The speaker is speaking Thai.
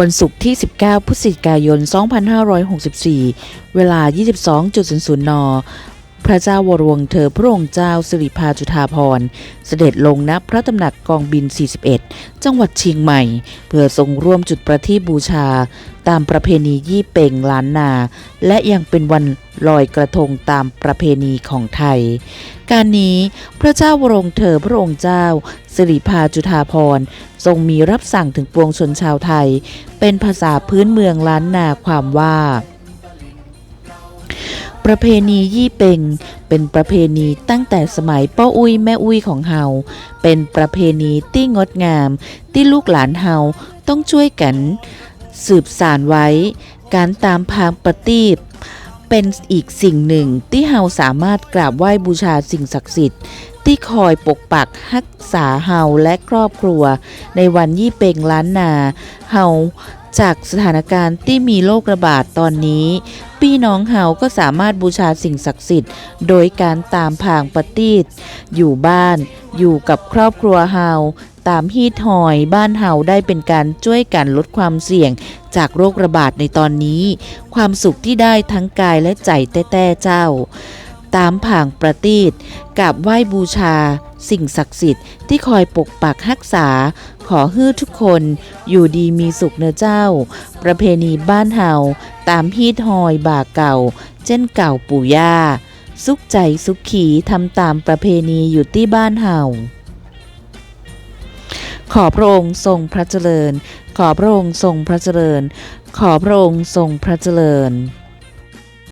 วันศุกร์ที่ 19 พฤศจิกายน 2564 เวลา 22.00 น ระเจ้าวรวงเธอพระองค์เจ้าสิริพาจุฑาภรณ์เสด็จลงณพระตำหนักกองบิน 41 จังหวัดเชียงใหม่ เพื่อทรงร่วมจุดประทีปบูชา ตามประเพณียี่เป่งล้านนา และยังเป็นวันลอยกระทงตามประเพณีของไทย การนี้พระเจ้าวรวงเธอพระองค์เจ้าสิริพาจุฑาภรณ์ทรงมีรับสั่งถึงปวงชนชาวไทย เป็นภาษาพื้นเมืองล้านนาความว่า ประเพณียี่เป่งเป็นประเพณีตั้งแต่สมัยป้าอุ้ยแม่อุ้ยของเฮาเป็นประเพณีที่งดงาม ที่ลูกหลานเฮาต้องช่วยกัน สืบสานไว้ การตามพางประทีปเป็นอีกสิ่งหนึ่งที่เฮาสามารถกราบไหว้บูชาสิ่งศักดิ์สิทธิ์ที่คอยปกปักรักษาเฮาและครอบครัว ในวันยี่เป่งล้านนา เฮา จากสถานการณ์ที่มีโรคระบาดตอนนี้ พี่น้องเฮาก็สามารถบูชาสิ่งศักดิ์สิทธิ์ โดยการตามพางปฏิดอยู่บ้าน อยู่กับครอบครัวเฮาตามฮีทหอยบ้านเฮาได้เป็นการช่วยกันลดความเสี่ยงจากโรคระบาดในตอนนี้ ความสุขที่ได้ทั้งกายและใจแต้ๆเจ้า ตามผางประทีดกราบไหว้บูชา สิ่งศักดิ์สิทธิ์ที่คอยปกปักรักษา ขอให้ทุกคนอยู่ดีมีสุขเนอเจ้า ประเพณีบ้านเฮาตามฮีทหอยบ่าเก่า เช่นเก่าปู่ย่า สุขใจสุขขีทำตามประเพณีอยู่ที่บ้านเฮาขอพระองค์ทรงพระเจริญ ขอพระองค์ทรงพระเจริญ ขอพระองค์ทรงพระเจริญ